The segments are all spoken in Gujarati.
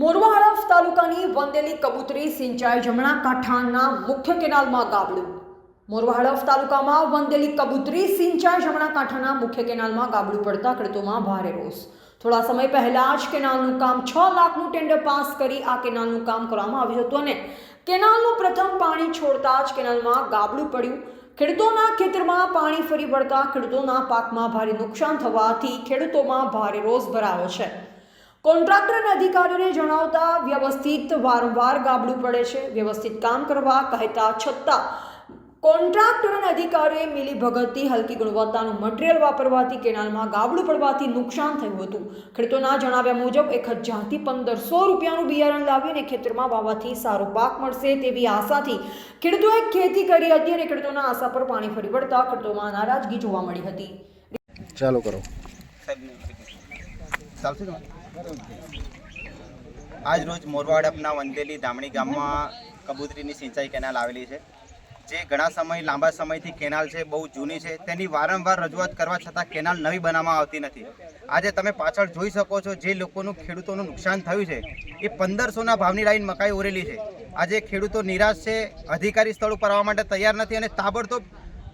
મોરવા હડફ તાલુકાની વંદેલી કબૂતરી સિંચાઈ જમણા કાંઠાના મુખ્ય કેનાલમાં ગાબડું. મોરવા હડફ તાલુકામાં વંદેલી કબૂતરી સિંચાઈ જમણા કાંઠાના મુખ્ય કેનાલમાં ગાબડું પડતા ખેડૂતોમાં ભારે રોષ. થોડા સમય પહેલા જ કેનાલનું કામ છ લાખનું ટેન્ડર પાસ કરી આ કેનાલનું કામ કરવામાં આવ્યું હતું અને કેનાલનું પ્રથમ પાણી છોડતા જ કેનાલમાં ગાબડું પડ્યું. ખેડૂતોના ખેતરમાં પાણી ફરી વળતા ખેડૂતોના પાકમાં ભારે નુકસાન થવાથી ખેડૂતોમાં ભારે રોષ ભરાયો છે. કોન્ટ્રાક્ટર અને અધિકારીઓને જણાવતા વ્યવસ્થિત વારંવાર ગાબડું પડે છે. વ્યવસ્થિત કામ કરવા કહેતા છતાં કોન્ટ્રાક્ટરના અને અધિકારીઓએ મિલી ભગતથી હલકી ગુણવત્તાનું મટીરિયલ વાપરવાથી કેનાલમાં ગાબડું પડવાથી નુકસાન થયું હતું. ખેડૂતોના જણાવ્યા મુજબ એક હજારથી પંદરસો રૂપિયાનું બિયારણ લાવીને ખેતરમાં વાવવાથી સારો પાક મળશે તેવી આશાથી ખેડૂતોએ ખેતી કરી હતી અને ખેડૂતોના આશા પર પાણી ફરી વળતા ખેડૂતોમાં નારાજગી જોવા મળી હતી. ચાલુ કરો. આજ રોજ મોરવાડપના વંદેલી ધામણી ગામમાં કબૂતરીની સિંચાઈ કેનાલ આવેલી છે. જે ઘણા સમય, લાંબા સમયથી કેનાલ છે, બહુ જૂની છે, તેની વારંવાર રજૂઆત કરવા છતાં કેનાલ નવી બનાવવામાં આવતી નથી. આજે તમે પાછળ જોઈ શકો છો જે લોકોનું ખેડૂતોનું નુકસાન થયું છે. એ પંદરસોના ભાવની લાઈન મકાઈ ઉરેલી છે. આજે ખેડૂતો નિરાશ છે, અધિકારી સ્થળ ઉપર આવવા માટે તૈયાર નથી અને તાબડતોબ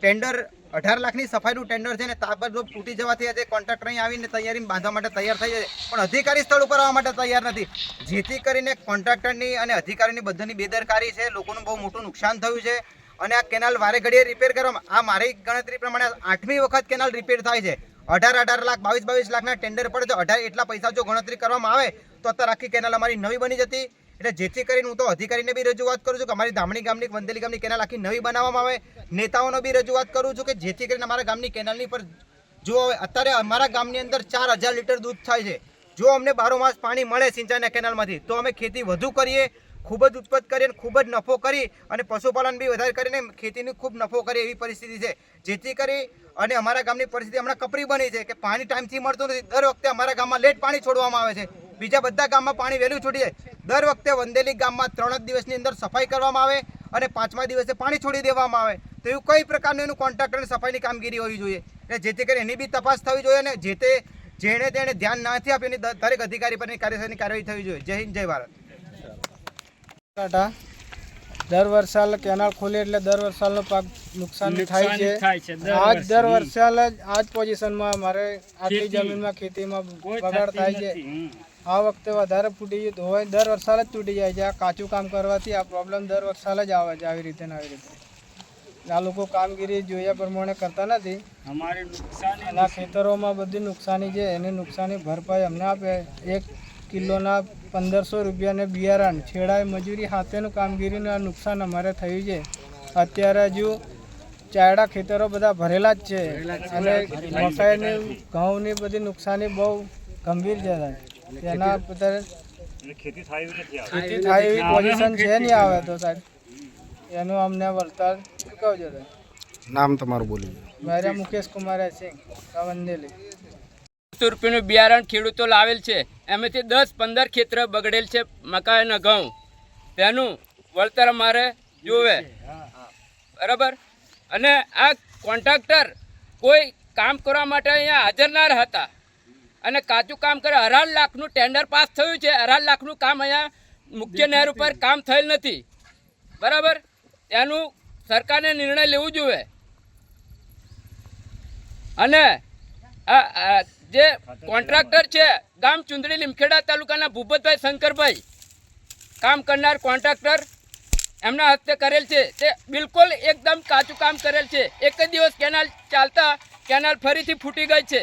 ટેન્ડર અઢાર લાખની સફાઈનું ટેન્ડર છે ને તાબડતોબ તૂટી જવાથી આજે કોન્ટ્રાક્ટર અહીં આવીને તૈયારી બાંધવા માટે તૈયાર થઈ જાય. પણ અધિકારી સ્થળ ઉપર આવવા માટે તૈયાર નથી. જેથી કરીને કોન્ટ્રાક્ટરની અને અધિકારીની બધાની બેદરકારી છે, લોકોનું બહુ મોટું નુકસાન થયું છે. અને આ કેનાલ વારે ઘડીએ રિપેર કરવામાં, આ મારી ગણતરી પ્રમાણે આઠમી વખત કેનાલ રિપેર થાય છે. અઢાર અઢાર લાખ, બાવીસ બાવીસ લાખના ટેન્ડર પડે તો અઢાર એટલા પૈસા જો ગણતરી કરવામાં આવે, તો અત્યારે આખી કેનાલ અમારી નવી બની જતી. એટલે જેથી કરીને હું તો અધિકારીને બી રજૂઆત કરું છું કે અમારી ધામણી ગામની વંદેલી ગામની કેનાલ આખી નવી બનાવવામાં આવે. નેતાઓનો બી રજૂઆત કરું છું કે જેથી કરીને અમારા ગામની કેનાલની પર જો અત્યારે અમારા ગામની અંદર ચાર હજાર લીટર દૂધ થાય છે. જો અમને બારો માસ પાણી મળે સિંચાઈના કેનાલમાંથી તો અમે ખેતી વધુ કરીએ, ખૂબ જ ઉત્પત્ત કરીએ અને ખૂબ જ નફો કરી અને પશુપાલન બી વધારે કરીને ખેતીની ખૂબ નફો કરીએ એવી પરિસ્થિતિ છે. જેથી કરી અને અમારા ગામની પરિસ્થિતિ હમણાં કપરી બની છે કે પાણી ટાઈમથી મળતું નથી. દર વખતે અમારા ગામમાં લેટ પાણી છોડવામાં આવે છે. બીજા બધા ગામમાં પાણી વહેલું છોડી જાય. દર વખતે વંદેલી ગામમાં ત્રણ જ દિવસની અંદર સફાઈ કરવામાં આવે અને પાંચમા દિવસે પાણી છોડી દેવામાં આવે. તો એવું કઈ પ્રકારનું એનું કોન્ટ્રાક્ટરની સફાઈની કામગીરી હોવી જોઈએ? એટલે જેથી કરીને એની બી તપાસ થવી જોઈએ અને જે તે જેણે તેણે ધ્યાન નથી આપ્યું એની દરેક અધિકારી પરની કાર્યશાહીની કાર્યવાહી થવી જોઈએ. જય હિન્દ જય ભારત. દર વર્ષાલ કેનાલ ખોલે એટલે દર વર્ષાલનો પાક નુકસાન થાય છે. આજ દર વર્ષાલ આજ આ જ પોઝિશનમાં મારે આટલી જમીનમાં ખેતીમાં બગાડ થાય છે. આ વખતે વધારે ફૂટી ગયું હોય દર વરસાદ જ તૂટી જાય છે. આ કાચું કામ કરવાથી આ પ્રોબ્લેમ દર વરસાદ જ આવે છે આવી રીતે ને આવી રીતે. આ લોકો કામગીરી જોયા પ્રમાણે કરતા નથી. અને આ ખેતરોમાં બધી નુકસાની છે એની નુકસાની ભરપાઈ અમને આપે. એક કિલોના પંદરસો રૂપિયાને બિયારણ છેડાએ મજૂરી હાથેનું કામગીરીનું આ નુકસાન અમારે થયું છે. અત્યારે હજુ ચાયડા ખેતરો બધા ભરેલા જ છે. અને મકાઈની ઘઉંની બધી નુકસાની બહુ ગંભીર છે. તેના બધા ખેતી થાય એવી પોઝિશન છે નહીં આવે તો સાહેબ. એનું અમને વળતર ચૂકવજો સાહેબ. નામ તમારું બોલી મારા મુકેશ કુમાર સિંહ કવંદેલી. રૂપિયાનું બિયારણ ખેડૂતો લાવેલ છે. એમાંથી દસ પંદર ખેતર બગડેલ છે મકાઈ અને ઘઉં. તેનું વળતર અમારે જોવે. બરાબર? અને આ કોન્ટ્રાક્ટર કોઈ કામ કરવા માટે અહીંયા હાજર ના હતા અને કાચું કામ કરે. અઢાર લાખનું ટેન્ડર પાસ થયું છે. અઢાર લાખનું કામ અહીંયા મુખ્ય નહેર ઉપર કામ થયેલ નથી. બરાબર? એનું સરકારને નિર્ણય લેવું જોઈએ. અને જે કોન્ટ્રાક્ટર છે ગામ ચુંદડી લીમખેડા તાલુકાના ભૂપતભાઈ શંકરભાઈ કામ કરનાર કોન્ટ્રાક્ટર એમના હસ્તે કરેલ છે. તે બિલકુલ એકદમ કાચું કામ કરેલ છે. એક જ દિવસ કેનાલ ચાલતા કેનાલ ફરીથી ફૂટી ગઈ છે.